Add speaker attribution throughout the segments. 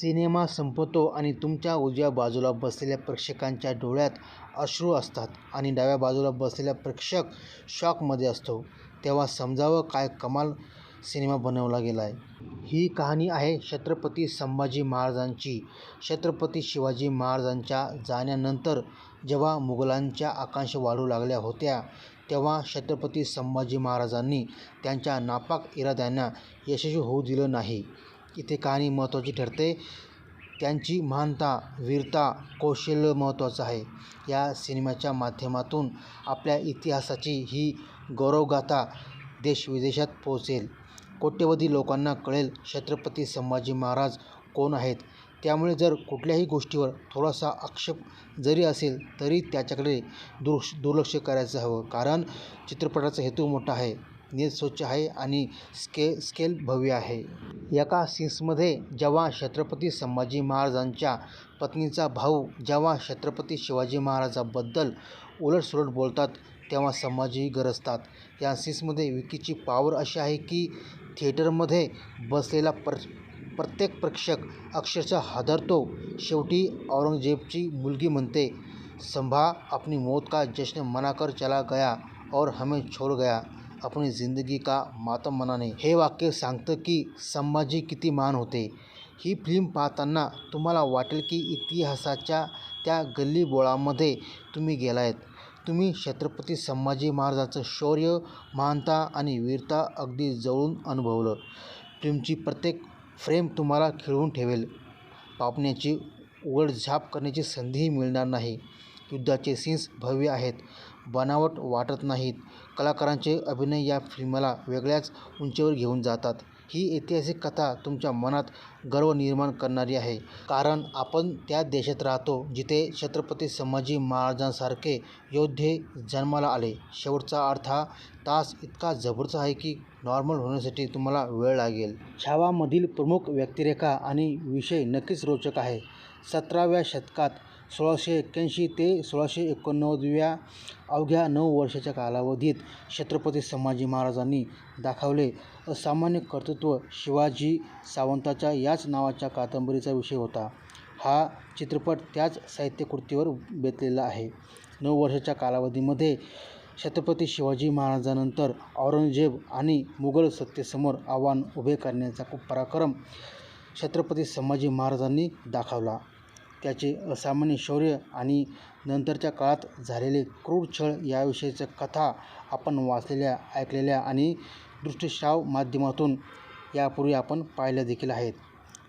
Speaker 1: Cinema संपतो आणि तुमच्या उजव्या बाजूला बसलेल्या प्रेक्षकांच्या डोळ्यात अश्रू असतात आणि डाव्या बाजूला बसलेला प्रेक्षक शॉकमध्ये असतो तेव्हा समजावं काय कमाल सिनेमा बनवला गेला आहे. ही कहाणी आहे छत्रपती संभाजी महाराजांची. छत्रपती शिवाजी महाराजांच्या जाण्यानंतर जेव्हा मुघलांच्या आकांक्षा वाढू लागल्या होत्या तेव्हा छत्रपती संभाजी महाराजांनी त्यांच्या नापाक इराद्यांना यशस्वी होऊ दिलं नाही. इथे कहाणी महत्त्वाची ठरते. त्यांची महानता, वीरता, कौशल्य महत्त्वाचं आहे. या सिनेमाच्या माध्यमातून आपल्या इतिहासाची ही गौरवगाथा देशविदेशात पोहोचेल. कोट्यवधी लोकांना कळेल छत्रपती संभाजी महाराज कोण आहेत. त्यामुळे जर कुठल्याही गोष्टीवर थोडासा आक्षेप जरी असेल तरी त्याच्याकडे दुर्लक्ष करायचं हवं. कारण चित्रपटाचा हेतू मोठा आहे, नेत स्वच्छ आहे आणि स्के स्केल भव्य आहे. एका सीन्समध्ये जेव्हा छत्रपती संभाजी महाराजांच्या पत्नीचा भाऊ जेव्हा छत्रपती शिवाजी महाराजाबद्दल उलटसुलट बोलतात तेव्हा संभाजी गरजतात. या सीन्समध्ये विकीची पॉवर अशी आहे की थिएटरमध्ये बसलेला प्रत्येक प्रेक्षक अक्षरशः हादरतो. शेवटी औरंगजेबची मुलगी म्हणते, संभा अपनी मौत का जश्न मनाकर चला गया और हमें छोड गया अपनी जिंदगी का मातम मनाने. हे वाक्य सांगतं की संभाजी किती महान होते. ही फिल्म पाहताना तुम्हाला वाटेल की इतिहासाच्या त्या गल्लीबोळामध्ये तुम्ही गेला आहेत तुम्ही छत्रपती संभाजी महाराजांचं शौर्य, महानता आणि वीरता अगदी जवळून अनुभवलं. फिल्मची प्रत्येक फ्रेम तुम्हाला खिळवून ठेवेल. पापण्यांची उघडझाप करण्याची संधीही मिळणार नाही. युद्धाचे सीन्स भव्य आहेत, बनावट वाटत नाहीत. कलाकारांचे अभिनय या फिल्मला वेगळ्याच उंचीवर घेऊन जातात. ही ऐतिहासिक कथा तुमच्या मनात गर्व निर्माण करणारी आहे. कारण आपण त्या देशात राहतो जिथे छत्रपती संभाजी महाराजांसारखे योद्धे जन्माला आले. शेवटचा अर्थ हा तास इतका जबरदस्त आहे की नॉर्मल होण्यासाठी तुम्हाला वेळ लागेल. छावामधील प्रमुख व्यक्तिरेखा आणि विषय नक्कीच रोचक आहे सतराव्या शतकात सोळाशे एक्क्याऐंशी ते सोळाशे एकोणनव्वदव्या अवघ्या नऊ वर्षाच्या कालावधीत छत्रपती संभाजी महाराजांनी दाखवले असामान्य कर्तृत्व शिवाजी सावंताच्या याच नावाच्या कादंबरीचा विषय होता. हा चित्रपट त्याच साहित्यकृतीवर बेतलेला आहे. नऊ वर्षाच्या कालावधीमध्ये छत्रपती शिवाजी महाराजांनंतर औरंगजेब आणि मुघल सत्तेसमोर आव्हान उभे करण्याचा पराक्रम छत्रपती संभाजी महाराजांनी दाखवला. त्याचे असामान्य शौर्य आणि नंतरच्या काळात झालेले क्रूर छळ याविषयीच्या कथा आपण वाचलेल्या, ऐकलेल्या आणि दृष्टिश्राव माध्यमातून यापूर्वी आपण पाहिल्या देखील आहेत.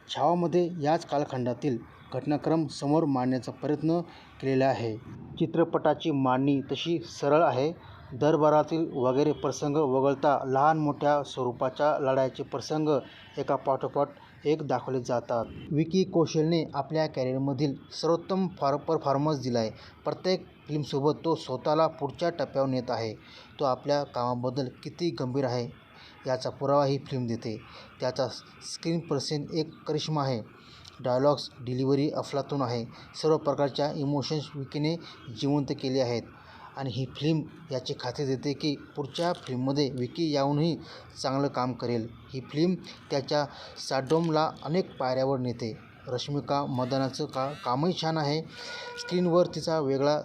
Speaker 1: छावामध्ये याच कालखंडातील घटनाक्रम समोर मांडण्याचा प्रयत्न केलेला आहे. चित्रपटाची मांडणी तशी सरळ आहे. दरबारातील वगैरे प्रसंग वगळता लहान-मोठ्या स्वरूपाच्या लढाईचे प्रसंग एका पाठोपाठ एक दाखवले जातात. विकी कौशलने आपल्या कॅरिअरमधील सर्वोत्तम फॉर परफॉर्मन्स आहे प्रत्येक फिल्मसोबत तो स्वतःला पुढच्या टप्प्यावर नेत आहे. तो आपल्या कामाबद्दल किती गंभीर आहे याचा पुरावा ही फिल्म देते. त्याचा स्क्रीन पर्सन एक करिश्मा आहे. डायलॉग्स डिलिव्हरी अफलातून आहे. सर्व प्रकारच्या इमोशन्स विकीने जिवंत केले आहेत आणि ही फिल्म याची खात्री देते की पुढच्या फिल्ममध्ये विकी याहूनही चांगलं काम करेल. ही फिल्म त्याच्या साडोमला अनेक पायऱ्यावर नेते. रश्मिका मंदानाचं कामही छान आहे. स्क्रीनवर तिचा वेगळा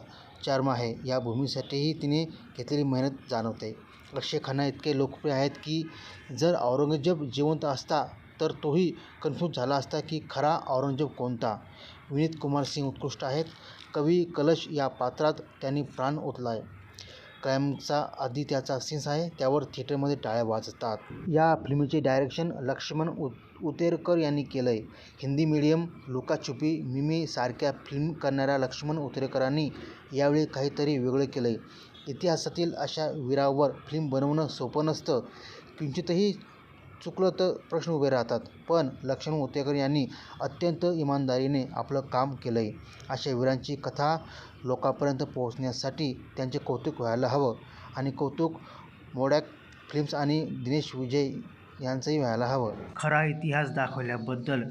Speaker 1: चार्म आहे. या भूमीसाठीही तिने घेतलेली मेहनत जाणवते. अक्षय खन्ना इतके लोकप्रिय आहेत की जर औरंगजेब जिवंत असता तर तोही कन्फ्यूज झाला असता की खरा औरंगजेब कोणता. विनीत कुमार सिंग उत्कृष्ट आहेत. कवी कलश या पात्रात त्यांनी प्राण ओतलाय. कायमचा आधी त्याचा सीन्स आहे त्यावर थिएटरमध्ये टाळ्या वाजतात. या फिल्मचे डायरेक्शन लक्ष्मण उतेरकर यांनी केलं आहे हिंदी मीडियम, लुकाछुपी, मिमी सारख्या फिल्म करणाऱ्या लक्ष्मण उतेरकरांनी यावेळी काहीतरी वेगळं केलं आहे इतिहासातील अशा वीरावर फिल्म बनवणं सोपं नसतं. किंचितही चुकलं तर प्रश्न उभे राहतात. पण लक्ष्मण उतेरकर यांनी अत्यंत इमानदारीने आपलं काम केलं आहे अशा वीरांची कथा लोकांपर्यंत पोहोचण्यासाठी त्यांचे कौतुक व्हायला हवं आणि कौतुक मोडॅक फिल्म्स आणि दिनेश विजय यांचंही व्हायला हवं. खरा इतिहास दाखवल्याबद्दल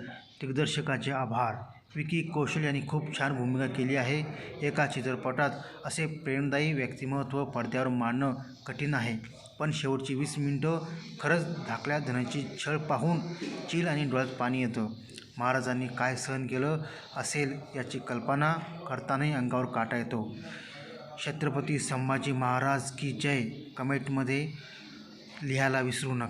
Speaker 1: दिग्दर्शकाचे आभार. विकी कौशल यांनी खूप छान भूमिका केली आहे. एका चित्रपटात असे प्रेरणादायी व्यक्तिमत्व पडद्यावर मांडणं कठीण आहे. पण शेवटची वीस मिनटं खरंच धाकल्या धनाची छळ पाहून चील आणि डोळ्यात पाणी येतं. महाराजांनी काय सहन केलं असेल याची कल्पना करतानाही अंगावर काटा येतो छत्रपती संभाजी महाराज की जय कमेंटमध्ये लिहायला विसरू नका